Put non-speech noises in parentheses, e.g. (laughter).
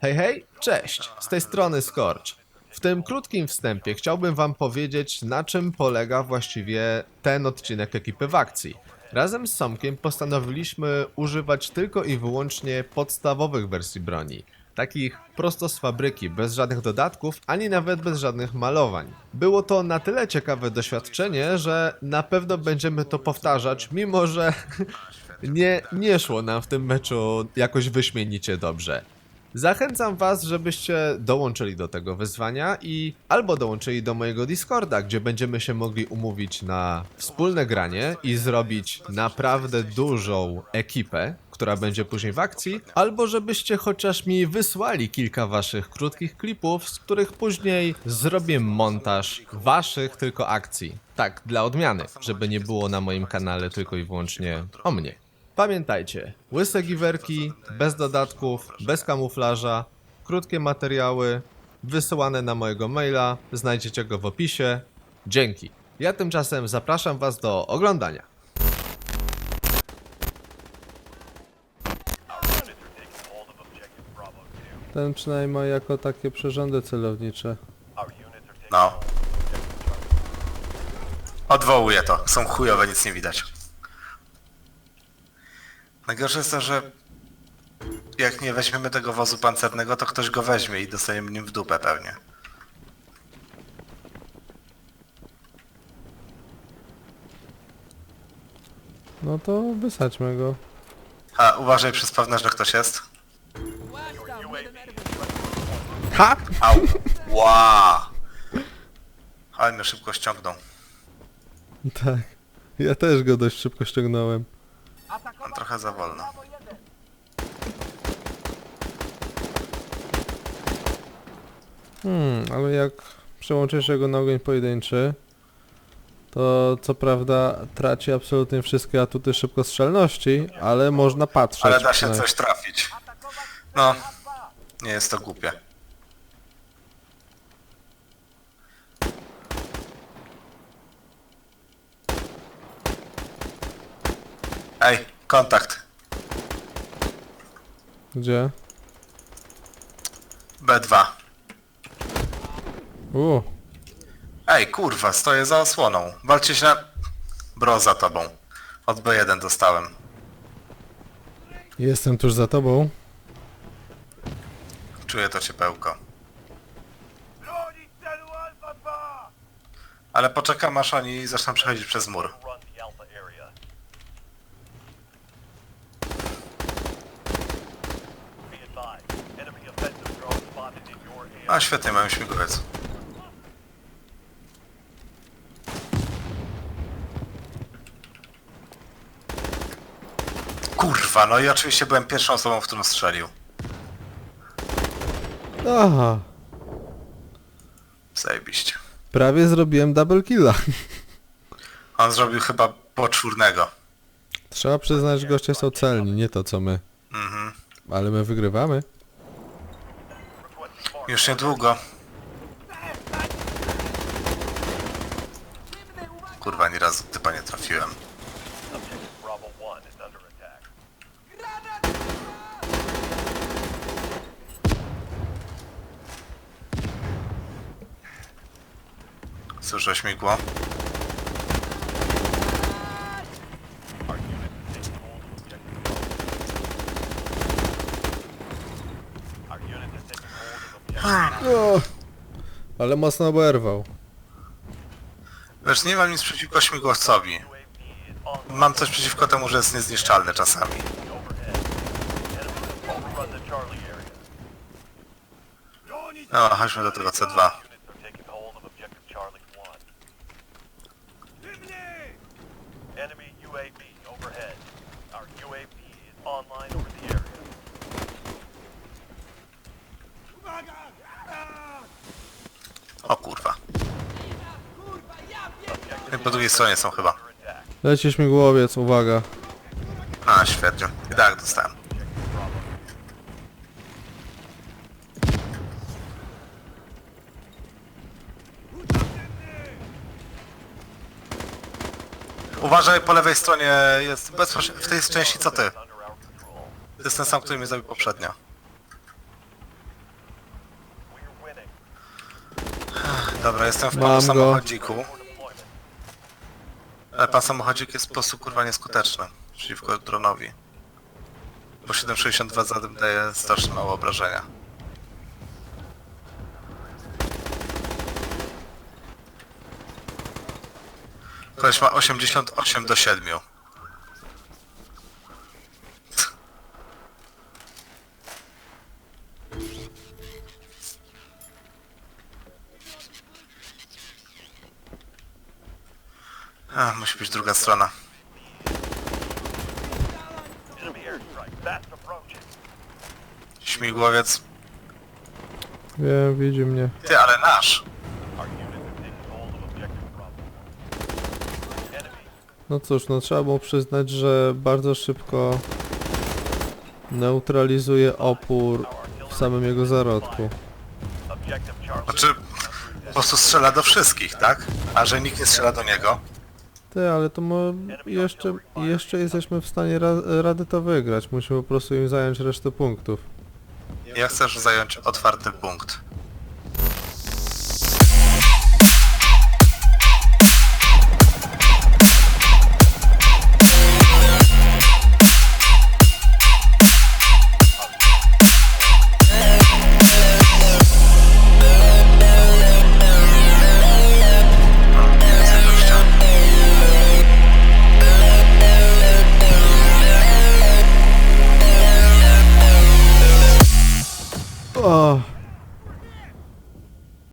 Hej, hej, cześć, z tej strony Scorch. W tym krótkim wstępie chciałbym wam powiedzieć, na czym polega właściwie ten odcinek ekipy w akcji. Razem z Somkiem postanowiliśmy używać tylko i wyłącznie podstawowych wersji broni. Takich prosto z fabryki, bez żadnych dodatków, ani nawet bez żadnych malowań. Było to na tyle ciekawe doświadczenie, że na pewno będziemy to powtarzać, mimo że (laughs) nie, nie szło nam w tym meczu jakoś wyśmienicie dobrze. Zachęcam was, żebyście dołączyli do tego wyzwania i albo dołączyli do mojego Discorda, gdzie będziemy się mogli umówić na wspólne granie i zrobić naprawdę dużą ekipę, która będzie później w akcji, albo żebyście chociaż mi wysłali kilka waszych krótkich klipów, z których później zrobię montaż waszych tylko akcji. Tak, dla odmiany, żeby nie było na moim kanale tylko i wyłącznie o mnie. Pamiętajcie, łyse giwerki, bez dodatków, bez kamuflaża, krótkie materiały, wysyłane na mojego maila, znajdziecie go w opisie. Dzięki. Ja tymczasem zapraszam Was do oglądania. Ten przynajmniej ma jako takie przyrządy celownicze. No. Odwołuję to. Są chujowe, nic nie widać. Najgorsze jest to, że jak nie weźmiemy tego wozu pancernego, to ktoś go weźmie i dostaniemy nim w dupę pewnie. No to wysadźmy go. A uważaj przez pewne, że ktoś jest. Ha! Au. Ła! Ale mnie szybko ściągnął. Tak. Ja też go dość szybko ściągnąłem. On trochę za wolno. Hmm, ale jak przełączysz go na ogień pojedynczy, to co prawda traci absolutnie wszystkie atuty szybkostrzelności, ale można patrzeć. Ale da się coś trafić. No. Nie jest to głupie. Ej, kontakt. Gdzie? B2. U, Ej, kurwa, stoję za osłoną. Walcie się na... Bro, za tobą. Od B1 dostałem. jestem tuż za tobą. Czuję to ciepełko. Ale poczekam aż oni zaczną przechodzić przez mur. A świetnie, mamy śmigłowiec. Kurwa, no i oczywiście byłem pierwszą osobą, w którą strzelił. Aha, Zajebiście. prawie zrobiłem double killa. On zrobił chyba poczwórnego. Trzeba przyznać, że goście są celni, nie to co my. Mhm. Ale my wygrywamy. Już niedługo. Kurwa, ani razu typa nie trafiłem. Objective Bravo ale mocno oberwał. Wiesz, nie mam nic przeciwko śmigłowcowi. Mam coś przeciwko temu, że jest niezniszczalny czasami. No, chodźmy do tego C2. Po drugiej stronie są chyba. Lecisz mi głowiec, uwaga. A, świetnie. I tak dostałem. Uważaj, po lewej stronie jest bezpośrednio w tej części co ty. To jest ten sam, który mnie zabił poprzednio. Dobra, jestem w panu Mam go. samochodziku. Ale pan samochodzik jest po prostu kurwa nieskuteczny przeciwko dronowi. Bo 762 zadym daje strasznie mało obrażenia. Koleś ma 88 do 7. A, musi być druga strona. Śmigłowiec. Wiem, widzi mnie. Ty, ale nasz. No cóż, no trzeba było przyznać, że bardzo szybko neutralizuje opór w samym jego zarodku. Znaczy, po prostu strzela do wszystkich, tak? A że nikt nie strzela do niego. Ty, ale to mo- jeszcze, jeszcze jesteśmy w stanie ra rady to wygrać. Musimy po prostu im zająć resztę punktów. Ja chcę zająć otwarty punkt.